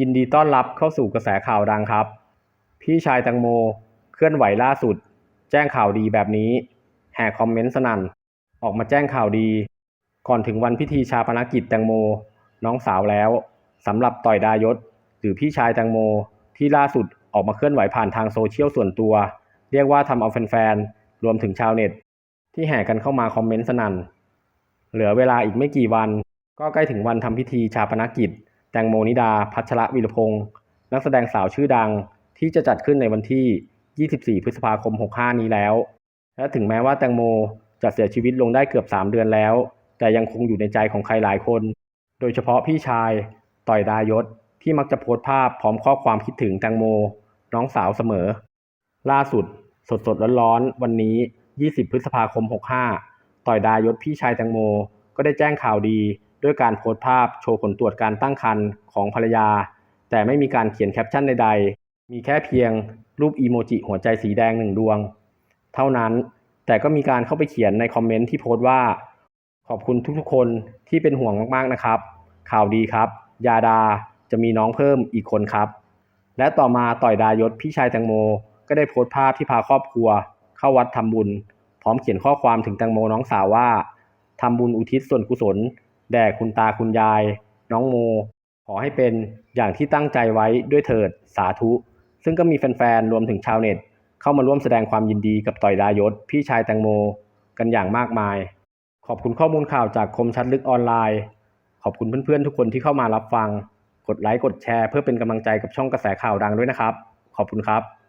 ยินดีต้อนรับเข้าสู่กระแสข่าวดังครับ พี่ชายแตงโมเคลื่อนไหวล่าสุด แจ้งข่าวดีแบบนี้ แห่คอมเมนต์สนั่น ออกมาแจ้งข่าวดี ก่อนถึงวันพิธีชาปนกิจแตงโม น้องสาวแล้วสำหรับต่อยดายศ หรือพี่ชายแตงโม ที่ล่าสุดออกมาเคลื่อนไหวผ่านทางโซเชียลส่วนตัว เรียกว่าทำเอาแฟนๆรวมถึงชาวเน็ต ที่แห่กันเข้ามาคอมเมนต์สนั่น เหลือเวลาอีกไม่กี่วัน ก็ใกล้ถึงวันทำพิธีชาปนกิจ แตงโมนิดา พัชระวีรพงศ์นักแสดงสาวชื่อดังที่จะจัดขึ้นในวันที่ 24 พฤษภาคม 65 นี้แล้ว และถึงแม้ว่าแตงโมจะเสียชีวิตลงได้เกือบ 3 เดือนแล้ว แต่ยังคงอยู่ในใจของใครหลายคน โดยเฉพาะพี่ชาย ต่อยดายศ ที่มักจะโพสต์ภาพพร้อมข้อความคิดถึงแตงโม น้องสาวเสมอ ล่าสุด สดสดร้อนๆ วันนี้ 20 พฤษภาคม 65 ต่อยดายศพี่ชายแตงโม ก็ได้แจ้งข่าวดี ด้วยการโพสต์ภาพโชว์ผลตรวจการตั้งครรภ์ของภรรยา แต่ไม่มีการเขียนแคปชั่นใดๆ มีแค่เพียงรูปอีโมจิหัวใจสีแดงหนึ่งดวง เท่านั้นแต่ก็มีการเข้าไปเขียนในคอมเมนต์ที่โพสต์ว่า ขอบคุณทุกๆคนที่เป็นห่วงมากๆนะครับ ข่าวดีครับ ยาดาจะมีน้องเพิ่มอีกคนครับ และต่อมาต่อยดายศพี่ชายแตงโม ก็ได้โพสต์ภาพที่พาครอบครัว เข้าวัดทำบุญ พร้อมเขียนข้อความถึงแตงโมน้องสาวว่าทำบุญอุทิศส่วนกุศล แด่คุณตาคุณยาย น้องโม ขอให้เป็นอย่างที่ตั้งใจไว้ด้วยเถิดสาธุ ซึ่งก็มีแฟนๆรวมถึงชาวเน็ต เข้ามาร่วมแสดงความยินดีกับต่อยดายศ พี่ชายแตงโม กันอย่างมากมาย ขอบคุณข้อมูลข่าวจากคมชัดลึกออนไลน์ ขอบคุณเพื่อนๆทุกคนที่เข้ามารับฟัง กดไลค์กดแชร์เพื่อเป็นกำลังใจกับช่องกระแสข่าวดังด้วยนะครับ ขอบคุณครับ